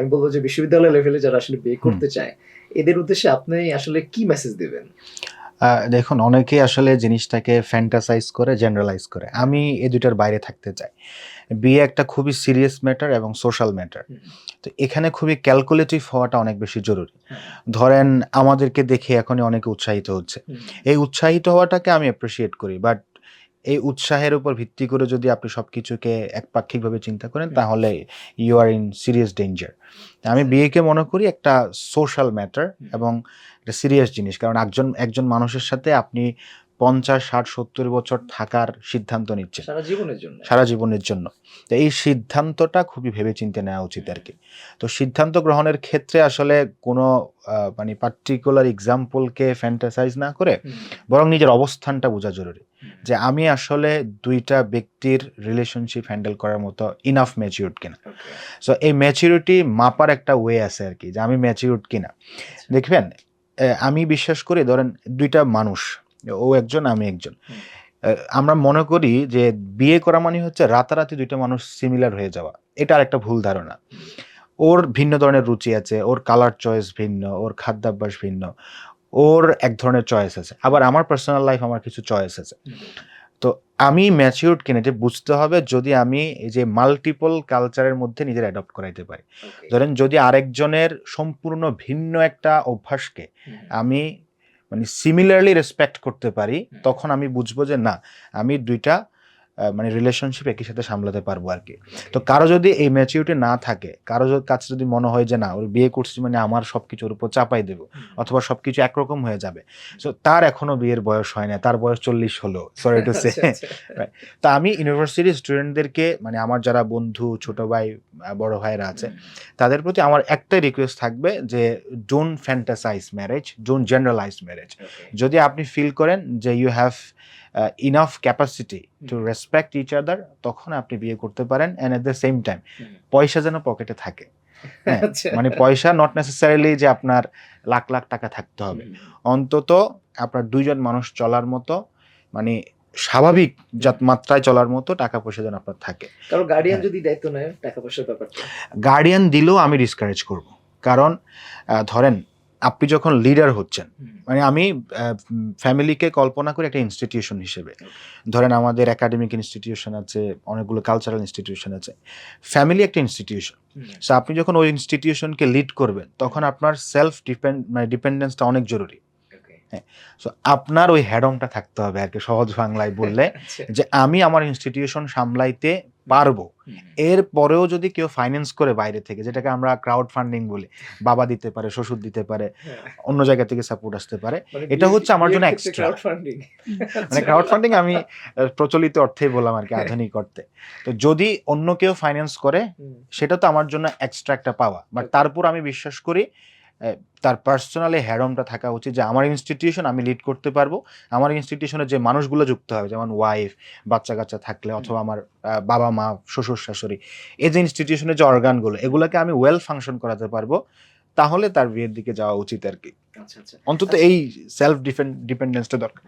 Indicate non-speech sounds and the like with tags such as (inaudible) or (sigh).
আমি বলব যে বিশ্ববিদ্যালয় লেভেলে যারা আসলে বিয়ে করতে চায় এদের উদ্দেশ্যে আপনি আসলে কি মেসেজ দিবেন? দেখুন অনেকেই আসলে জিনিসটাকে ফ্যান্টাসাইজ করে জেনারেলাইজ করে। আমি এই দুইটার বাইরে থাকতে চাই। বিয়ে একটা খুবই সিরিয়াস ম্যাটার এবং সোশ্যাল ম্যাটার তো এখানে খুবই ক্যালকুলেটিভ হওয়াটা অনেক বেশি জরুরি। হ্যাঁ। ধরেন আমাদেরকে দেখে এখনই অনেকে উৎসাহিত হচ্ছে। এই উৎসাহিত হওয়াটাকে আমি অ্যাপ্রিসিয়েট করি বাট এই উৎসাহের উপর ভিত্তি করে যদি আপনি সব কিছুকে একপাক্ষিকভাবে চিন্তা করেন তাহলে you are in serious danger আমি বিয়েকে মনে করি একটা সোশ্যাল ম্যাটার এবং একটা সিরিয়াস জিনিস। কারণ একজন একজন মানুষের সাথে আপনি পঞ্চাশ ষাট সত্তর বছর থাকার সিদ্ধান্ত নিচ্ছে। সারা জীবনের জন্য। সারা জীবনের জন্য। তো এই সিদ্ধান্তটা খুবই ভেবেচিন্তে নেওয়া উচিত আর কি। তো সিদ্ধান্ত গ্রহণের ক্ষেত্রে আসলে কোনো মানে পার্টিকুলার এক্সাম্পলকে ফ্যান্টাসাইজ না করে বরং নিজের অবস্থানটা বোঝা জরুরি। যে আমি আসলে দুইটা ব্যক্তির রিলেশনশিপ হ্যান্ডেল করার মতো ইনাফ ম্যাচিউরড কিনা। সো এই ম্যাচিউরিটি মাপার একটা ওয়ে আছে আর কি যে আমি ম্যাচিউরড কিনা। আচ্ছা। দেখবেন আমি বিশ্বাস করি ধরেন দুইটা মানুষ ও একজন আমি একজন। আমরা মনে করি যে বিয়ে করা মানে হচ্ছে রাতারাতি দুইটা মানুষ সিমিলার হয়ে যাওয়া। এটা আর একটা ভুল ধারণা। ওর ভিন্ন ধরনের রুচি আছে ওর কালার চয়েস ভিন্ন ওর খাদ্যাভ্যাস ভিন্ন ওর এক ধরনের চয়েস আছে। আবার আমার পার্সোনাল লাইফ আমার কিছু চয়েস আছে। তো আমি ম্যাচিউরড কিনা যে বুঝতে হবে যদি আমি এই যে মাল্টিপল কালচারের মধ্যে নিজের অ্যাডপ্ট করাইতে পারি। ধরেন যদি আরেকজনের সম্পূর্ণ ভিন্ন একটা অভ্যাসকে আমি মানে সিমিলারলি রেসপেক্ট করতে পারি তখন আমি বুঝব যে না আমি দুইটা মানে রিলেশনশিপ একই সাথে সামলাতে পারব আর কি। তো কারও যদি এই ম্যাচিউরিটি না থাকে কারও কাছে যদি মনে হয় যে না ওর বিয়ে করছি মানে আমার সব কিছুর উপর চাপাই দেবো। অথবা সবকিছু একরকম হয়ে যাবে। সো তার এখনও বিয়ের বয়স হয় না তার বয়স চল্লিশ হলো সরি টু সে। তা আমি ইউনিভার্সিটির স্টুডেন্টদেরকে মানে আমার যারা বন্ধু ছোট ভাই বড় ভাইরা আছে তাদের প্রতি আমার একটাই রিকোয়েস্ট থাকবে যে don't fantasise marriage don't generalise marriage যদি আপনি ফিল করেন যে you have enough capacity to respect each other তখন আপনি বিয়ে করতে পারেন and at the same time পয়সা যেন পকেটে থাকে। হ্যাঁ, আচ্ছা। মানে পয়সা নট নেসেসারিলি যে আপনার লাখ লাখ টাকা থাকতে হবে। অন্তত আপনার দুইজন মানুষ চলার মতো মানে স্বাভাবিক মাত্রায় চলার মতো টাকা পয়সা যেন আপনার থাকে। কারও গার্ডিয়ান হ্যাঁ। যদি দায়িত্ব নেয় টাকা পয়সার ব্যাপারটা। গার্ডিয়ান দিলেও আমি ডিসকারেজ করব। কারণ ধরেন আপনি যখন লিডার হচ্ছেন মানে আমি ফ্যামিলিকে কল্পনা করি একটা ইনস্টিটিউশন হিসেবে। ধরেন আমাদের একাডেমিক ইনস্টিটিউশন আছে অনেকগুলো কালচারাল ইনস্টিটিউশন আছে। ফ্যামিলি একটা ইনস্টিটিউশন সো আপনি যখন ওই ইনস্টিটিউশনকে লিড করবেন তখন আপনার সেলফ ডিপেন্ড মানে ডিপেন্ডেন্সটা অনেক জরুরি। হ্যাঁ। সো আপনার ওই হ্যাডমটা থাকতে হবে আর কি সহজ বাংলায় বললে (laughs) আচ্ছা, যে আমি আমার ইনস্টিটিউশন সামলাইতে পারব। এর পরেও যদি কেউ ফাইন্যান্স করে বাইরে থেকে যেটাকে আমরা ক্রাউড ফান্ডিং বলি বাবা দিতে পারে শ্বশুর দিতে পারে হ্যাঁ। অন্য জায়গা থেকে সাপোর্ট আসতে পারে মানে এটা হচ্ছে আমার জন্য এক্সট্রা মানে। ক্রাউড ফান্ডিং আমি প্রচলিত অর্থেই বললাম আর কি আধুনিক অর্থে। তো যদি অন্য কেউ ফাইন্যান্স করে সেটা তো আমার জন্য এক্সট্রা একটা পাওয়া বাট তারপর আমি বিশ্বাস করি তার পার্সোনালি হ্যারমটা থাকা উচিত যে আমার ইনস্টিটিউশন আমি লিড করতে পারব। আমার ইনস্টিটিউশনে যে মানুষগুলো যুক্ত হবে যেমন ওয়াইফ বাচ্চা কাচ্চা থাকলে অথবা আমার বাবা মা শ্বশুর শাশুড়ি এই যে ইনস্টিটিউশনের যে অর্গানগুলো এগুলোকে আমি ওয়েল ফাংশন করাতে পারব তাহলে তার বিয়ের দিকে যাওয়া উচিত আর কি। আচ্ছা আচ্ছা। অন্তত এই সেলফ ডিপেন্ডেন্সটা দরকার।